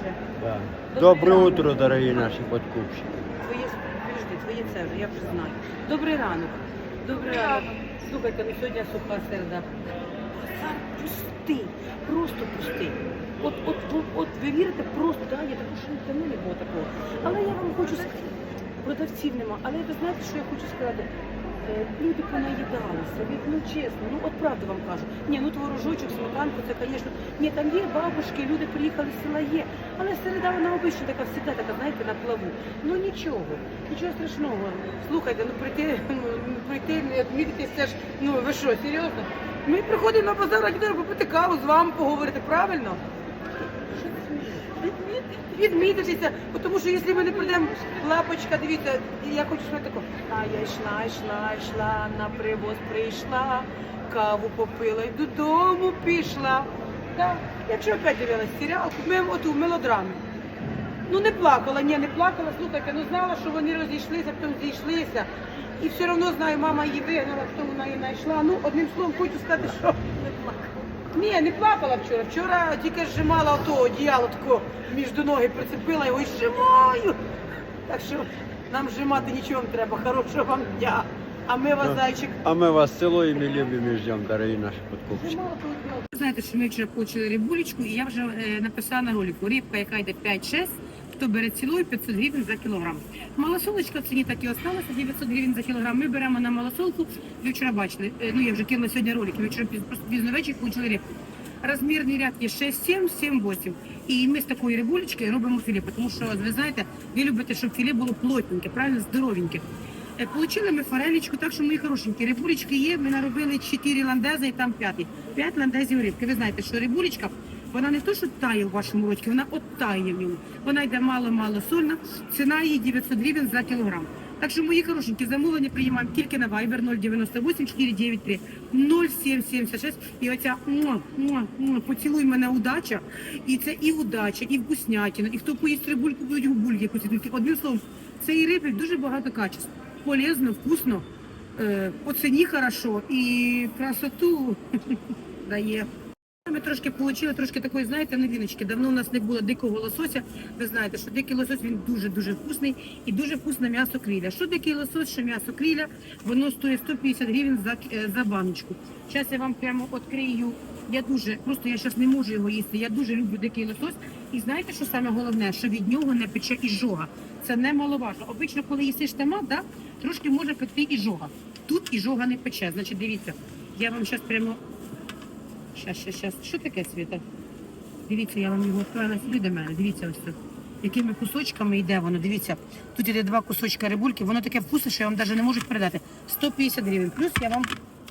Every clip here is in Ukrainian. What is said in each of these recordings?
вже. Да. Доброе Доброе утро. дорогие наши подкупщики. Твоє підожди, твоє це вже, я вже знаю. Добрий ранок. Добрий ранок. Слухайте, ну сьогодні суха середа. Базар пустий, просто пустий. От, от, от, от ви вірите, просто, да, я давно не було такого. Але я вам хочу сказати, продавців нема. Але ви знаєте, що я хочу сказати? Е, Люди понаїдалися, від, ну чесно, ну от правду вам кажу. Ні, ну творожочок, сметанку, це, звісно, ні, там є бабушки, люди приїхали з села є. Але середа вона обично така, завжди така, знаєте, на плаву. Ну нічого, нічого страшного. Слухайте, ну прийти, ну прийти, не відмітитись, це ж, ну ви що, серйозно? Ми приходимо на базар, раді попити каву, з вами поговорити, правильно? Відмітитися, тому що якщо ми не прийдемо, лапочка, дивіться, я хочу сказати тако. А я йшла, йшла, йшла, на привоз прийшла, каву попила і додому пішла. Так, я вчора опять дивилась серіал, ми оту мелодраму. Ну не плакала, ні, не плакала, слухайте, ну знала, що вони розійшлися, потім зійшлися. І все одно знаю, мама її вигнала, хто вона її знайшла. Ну, одним словом, хочу сказати, що. Ні, не плакала вчора. Вчора тільки зжимала ото одіяло тако між до ноги, прицепила його і зжимаю. Так що нам зжимати нічого не треба. Хорошого вам дня. А ми вас, зайчик, А ми вас цілуємо і любимо і ждемо, дорогі наші подкупщики. Знаєте, що ми вчора отримали рибулечку, і я вже е, написала на ролику. Рибка, яка йде 5-6, хто бере цілою 500 гривень за кілограм. Малосолочка в ціні так і осталася, 900 гривень за кілограм. Ми беремо на малосолку, ви вчора бачили, е, ну я вже кинула сьогодні ролик, ви вчора просто пізно ввечері получили рибку. Розмірний ряд є 6-7, 7-8. І ми з такої рибулечки робимо філе, тому що, ви знаєте, ви любите, щоб філе було плотненьке, правильно, здоровеньке. Е, Получили ми форелечку, так що мої хорошенькі. Рибулечки є, ми наробили 4 ландези і там п'ятий. 5 ландезів рибки. Ви знаєте, що рибулечка, вона не то, що тає в вашому ротику, вона от тає в ньому. Вона йде мало-мало сольна, ціна її 900 гривень за кілограм. Так що, мої хорошенькі, замовлення приймаємо тільки на Viber 098 493 0776. І оця муа, муа, муа, поцілуй мене удача. І це і удача, і вкуснятина, і хто поїсть рибульку, будуть губульки. Тільки Одним словом, цієї риби дуже багато качеств. Полезно, вкусно, е, по ціні хорошо і красоту дає. Ми трошки отримали трошки такої, знаєте, новіночки. Давно у нас не було дикого лосося. Ви знаєте, що дикий лосось він дуже-дуже вкусний і дуже вкусне м'ясо кріля. Що дикий лосось, що м'ясо кріля, воно стоїть 150 гривень за, е, за баночку. Зараз я вам прямо відкрию. Я дуже, просто я зараз не можу його їсти. Я дуже люблю дикий лосось. І знаєте, що саме головне, що від нього не пече іжога. Це немаловажно. Обично, коли їсиш томат, да, трошки може пекти іжога. Тут іжога не пече. Значить, дивіться, я вам зараз прямо Щас, щас, щас. Що таке світа? Дивіться, я вам його відправила сюди до мене. Дивіться ось тут. Якими кусочками йде воно. Дивіться, тут іде два кусочка рибульки, воно таке вкусне, що я вам навіть не можу передати. 150 гривень. Плюс я вам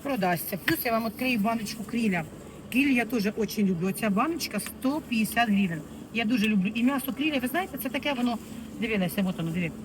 продасться. Плюс я вам відкрию баночку кріля. Кріль я теж дуже люблю. Оця баночка 150 гривень. Я дуже люблю. І м'ясо кріля, ви знаєте, це таке воно. Дивилася, от воно, дивіться.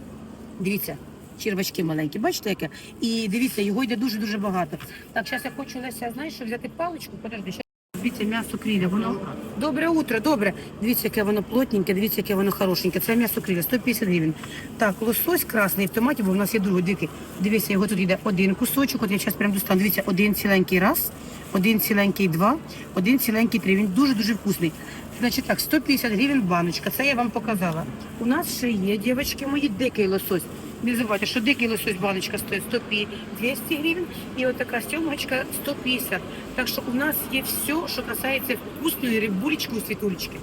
Дивіться, червачки маленькі, бачите яке? І дивіться, його йде дуже-дуже багато. Так, зараз я хочу Леся, знаєш, що взяти паличку, подожди. Дивіться, м'ясо кріля, воно добре утро, добре. Дивіться, яке воно плотненьке, дивіться, яке воно хорошеньке. Це м'ясо кріля, 150 гривень. Так, лосось красний в томаті, бо в нас є другий дикий. Дивіться, його тут йде один кусочок, от я зараз прямо достану. Дивіться, один ціленький раз, один ціленький два, один ціленький три. Він дуже-дуже вкусний. Значить так, 150 гривень баночка, це я вам показала. У нас ще є, дівчатки мої, дикий лосось. Не забувайте, що дикий лосось баночка стоїть 100-200 гривень і отака така сьомочка 150. Так що у нас є все, що касається вкусної рибулечки у світулечки.